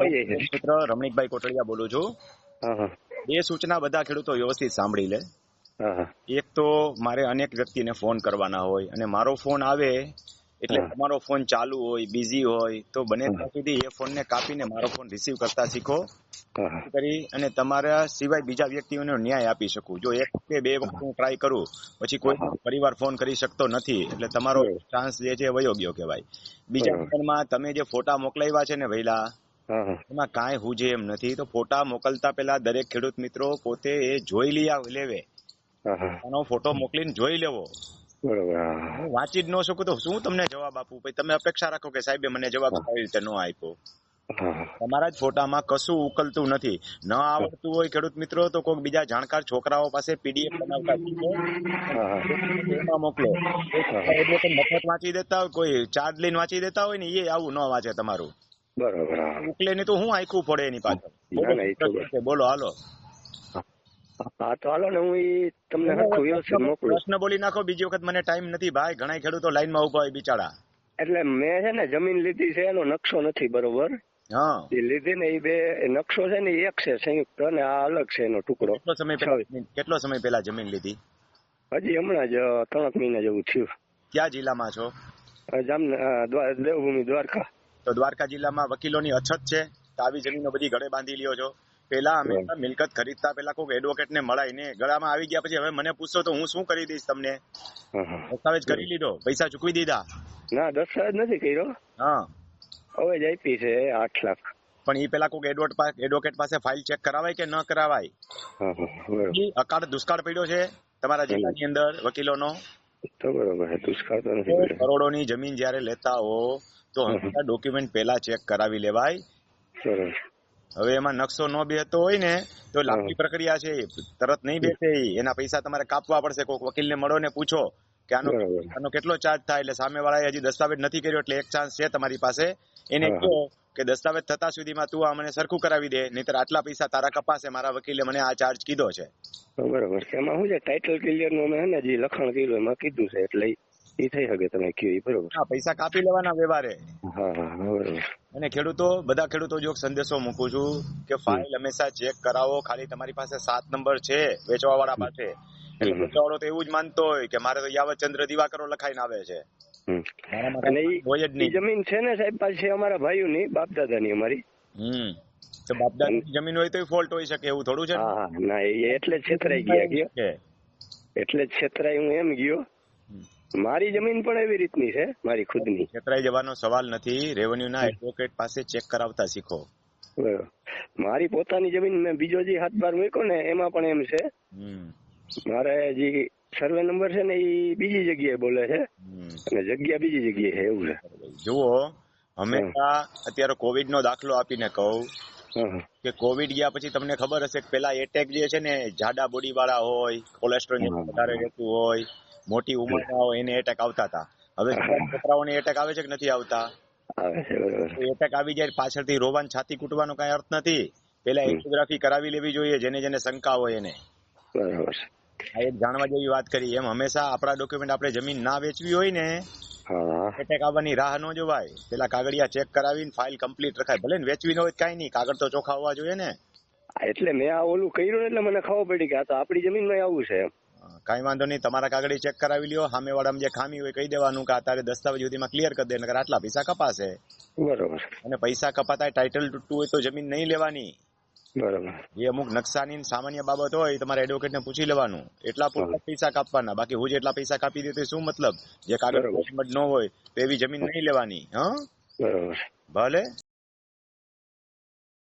મિત્ર રમણીકભાઈ કોટડિયા બોલું છું. હા સૂચના બધા ખેડૂતો વ્યવસ્થિત સાંભળી લે. એક તો મારે અનેક વ્યક્તિને ફોન કરવાના હોય અને મારો ફોન આવે એટલે તમારો ફોન ચાલુ હોય બિઝી હોય તો બને ત્યાં સુધી એ ફોનને કાપીને મારો ફોન રિસીવ કરતા શીખો. કરી અને તમારા સિવાય બીજા વ્યક્તિઓને ન્યાય આપી શકું. જો એક કે બે વખત હું ટ્રાય કરું પછી કોઈ પરિવાર ફોન કરી શકતો નથી એટલે તમારો ચાન્સ જે છે વયો ગયો કહેવાય. બીજા. નંબરમાં તમે જે ફોટા મોકલાવ્યા છે ને વહેલા એમાં કાંઈ હુજે એમ નથી. તો ફોટા મોકલતા પહેલા દરેક ખેડૂત મિત્રો પોતે એ જોઈ લિયા લેવે. એનો હા. ફોટો મોકલીને જોઈ લેવો. બરોબર હા હા. હું વાંચી જ ન શકું તો શું તમને જવાબ આપું? પછી તમે અપેક્ષા રાખો કે સાહેબે મને જવાબ હા. સારી રીતે ન આપ્યો. હા હા. તમારા જ ફોટામાં કશું ઉકલતું નથી. ન આવડતું હોય ખેડૂત મિત્રો તો કોઈક બીજા જાણકાર છોકરાઓ પાસે પીડીએફ બનાવતા હા હા. એમાં મોકલો. મફત વાંચી દેતા હોય કોઈ ચાર્જ લઈને વાંચી દેતા હોય ને એ આવું ન વાંચે તમારું. બરોબર ઉકલે ને તો હું આખું પડે એની પાછળ? બોલો, હાલો. હા તો હાલો ને હું એ તમને મોકલું. પ્રશ્ન બોલી નાખો બીજી વખત મને ટાઈમ નથી. ભાઈ ઘણા ખેડૂતો લાઈનમાં ઊભા હોય બિચારા. એટલે મેં છે ને જમીન લીધી છે એનો નકશો નથી બરોબર? હા. એ લીધી ને એ બે નકશો છે ને એક છે સંયુક્ત અને આ અલગ છે એનો ટુકડો. કેટલો સમય પહેલા કેટલો સમય પહેલા જમીન લીધી? હજી હમણાં જ ત્રણ મહિના જેવું થયું. કયા જિલ્લામાં છો? જામ દેવભૂમિ દ્વારકા. તો દ્વારકા જિલ્લામાં વકીલોની અછત છે. તો આવી જમીનો બધી ગળે બાંધી લ્યો છો. પેલા અમે. મિલકત ખરીદતા પેલા કોઈ એડવોકેટ ને મળાઈને ગળામાં આવી ગયા પછી હવે મને પૂછશો તો હું શું કરી દઈશ તમને. દસ્તાવેજ કરી લીધો. પૈસા ચૂકવી દીધા. ના દસ્તાવેજ નથી કર્યો. હા. હવે જ આપી છે આઠ લાખ. પણ એ પેલા કોઈ એડવોકેટ પાસે એડવોકેટ પાસે ફાઇલ ચેક કરાવાય કે ન કરાવાય? અકાળ દુષ્કાળ પડ્યો છે તમારા જિલ્લાની અંદર વકીલોનો? તો બરોબર દુષ્કાળ તો નથી કરોડોની જમીન જ્યારે લેતા હો તો હમ. હંમેશા ડોક્યુમેન્ટ પહેલા ચેક કરાવી લેવાય. હવે એમાં નકશો ન બેહતો હોય ને તો લાંબી પ્રક્રિયા છે. તરત નહીં બેસે એના પૈસા તમારે કાપવા પડશે. કોઈક વકીલને મળો ને પૂછો કે આનો આનો કેટલો ચાર્જ થાય. એટલે સામે વાળાએ હજી દસ્તાવેજ નથી કર્યો એટલે એક ચાન્સ છે તમારી પાસે. એને કહો કે દસ્તાવેજ થતા સુધીમાં તું આ મને સરખું કરાવી દે નહીતર આટલા પૈસા તારા કપાશે. મારા વકીલે મને આ ચાર્જ કીધો છે. બરોબર. એમાં શું છે? ટાઇટલ ક્લિયરનું અમે હે ને જે લખાણ કર્યું એમાં કીધું છે. એટલે એ થઈ શકે તમે કયો બરોબર. હા પૈસા કાપી લેવાના વ્યવહારે. હા હા હા, બરોબર. અને ખેડૂતો બધા ખેડૂતો જો સંદેશો મૂકું છું કે ફાઇલ હંમેશા ચેક કરાવો. ખાલી તમારી પાસે સાત નંબર છે વેચવા વાળા પાસે. એટલે. વેચવાવાળો તો એવું જ માનતો હોય કે મારે તો યાવતચંદ્ર દિવાકરો લખાઈને આવે છે. અને જમીન છે ને સાહેબ પાસે અમારા ભાઈઓની બાપ દાદાની અમારી. હમ. તો બાપદાદાની જમીન હોય તો ફોલ્ટ હોઈ શકે એવું થોડું છે હા ના એટલે છેતરાઈ ગયા કે એટલે છેતરાઈ હું એમ ગયો. મારી જમીન પણ એવી રીતની છે મારી ખુદની. છેતરાઈ જવાનો સવાલ નથી. રેવન્યુના એડવોકેટ પાસે ચેક કરાવતા શીખો. મારી પોતાની જમીન મેં બીજો જે હાથ બાર મૂક્યો ને એમાં પણ એમ છે. મારે જે સર્વે નંબર છે ને એ બીજી જગ્યાએ બોલે છે. અને જગ્યા બીજી જગ્યાએ છે એવું છે. જુઓ હંમેશા અત્યારે કોવિડ નો દાખલો આપીને કહું કે કોવિડ ગયા પછી તમને ખબર હશે કે પેલા એટેક જે છે ને જાડા બોડી વાળા હોય કોલેસ્ટ્રોલ વધારે રહેતું હોય મોટી ઉંમરના હોય એને એટેક આવતા હતા. હવે છોકરાઓને એટેક આવે છે કે નથી આવતા? આવે એટેક આવી જાય પાછળથી રોવાન છાતી કૂટવાનો કઈ અર્થ નથી. પેલા. એન્જિયોગ્રાફી કરાવી લેવી જોઈએ જેને જેને શંકા હોય એને. બરાબર. આ એક જાણવા જેવી વાત કરી. એમ હંમેશા આપણા ડોક્યુમેન્ટ આપણે જમીન ના વેચવી હોય ને એટેક આવવાની રાહ ન જોવાય. પેલા કાગળિયા ચેક કરાવીને ફાઇલ કમ્પ્લીટ રખાય. ભલે ને વેચવી ન હોય કઈ કાંઈ નહીં. કાગળ તો ચોખા હોવા જોઈએ ને. એટલે મેં આ ઓલું કર્યું એટલે મને ખબર પડી કે આ તો આપણી જમીનમાં આવું છે એમ. કાંઈ વાંધો નહીં તમારા કાગળી ચેક કરાવી લ્યો. સામે વાળા જે ખામી હોય કહી દેવાનું કે આ તારે દસ્તાવેજ સુધીમાં ક્લિયર કરી દે નકર આટલા પૈસા કપાશે. બરોબર. અને પૈસા કપાતા ટાઇટલ તૂટતું હોય તો જમીન નહીં લેવાની. બરોબર. એ અમુક નકશાની સામાન્ય બાબત હોય તમારે એડવોકેટ ને પૂછી લેવાનું. એટલા પૂરતા પૈસા કાપવાના. બાકી હું જેટલા પૈસા કાપી દે તો શું મતલબ? જે કાગળ ન હોય તો એવી જમીન નહીં લેવાની હા? બરોબર. ભલે.